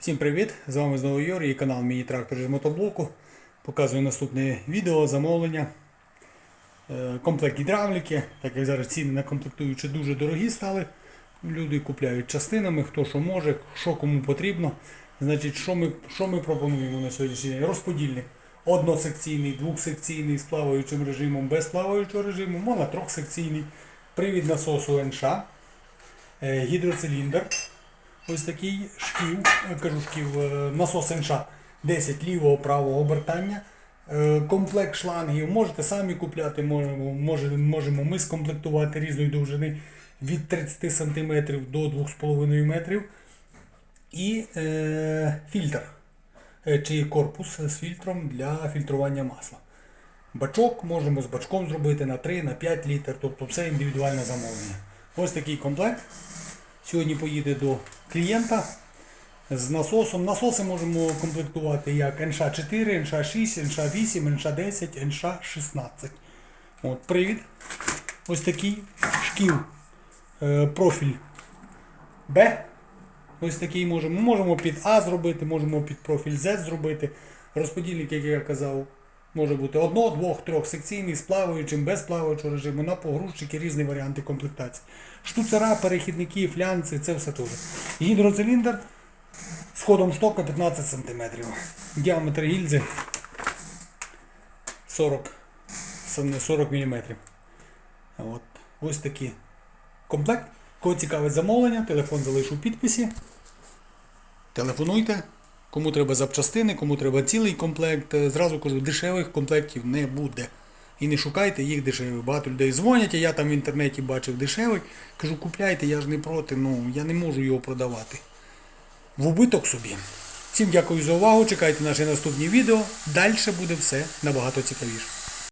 Всім привіт! З вами знову Юрій і канал Мій трактор з мотоблоку. Показую наступне відео, замовлення. Е, Комплект гідравліки, так як зараз ціни на комплектуючі дуже дорогі стали. Люди купляють частинами, хто що може, що кому потрібно. Значить, що ми, що ми пропонуємо на сьогоднішній день? Розподільник. Односекційний, двохсекційний з плаваючим режимом, без плаваючого режиму, можна трьохсекційний, привід насосу НШ, е, гідроциліндр. Ось такий шків, е, кажу шків, е, насос НШ 10 лівого правого обертання. Е, Комплект шлангів можете самі купляти, можемо, можемо ми скомплектувати різної довжини від 30 см до 2,5 метрів. І е, фільтр чи корпус з фільтром для фільтрування масла. Бачок можемо з бачком зробити на 3, на 5 літр, тобто все індивідуальне замовлення. Ось такий комплект. Сьогодні поїде до клієнта з насосом. Насоси можемо комплектувати як НШ4, НШ6, НШ8, НШ10, НШ16. От, привід. Ось такий шкіл. Е, профіль Б. Ось такий можемо. Можемо під А зробити, можемо під профіль Z зробити. Розподільник, як я казав, може бути одно, двох, трьох секційний, з плаваючим, без плаваючого режиму, на погрузчики, різні варіанти комплектації. Штуцера, перехідники, флянці, це все теж. Гідроциліндр з ходом штока 15 см. Діаметр гільзи 40, 40 мм. От. Ось такий комплект. Кого цікавить замовлення, телефон залишу в підписі. Телефонуйте. Кому треба запчастини, кому треба цілий комплект. Е, Зразу кажу, дешевих комплектів не буде. І не шукайте їх дешевих. Багато людей дзвонять, а я там в інтернеті бачив дешевий. Кажу, купляйте, я ж не проти, ну я не можу його продавати. В убиток собі. Всім дякую за увагу. Чекайте наші наступні відео. Далі буде все набагато цікавіше.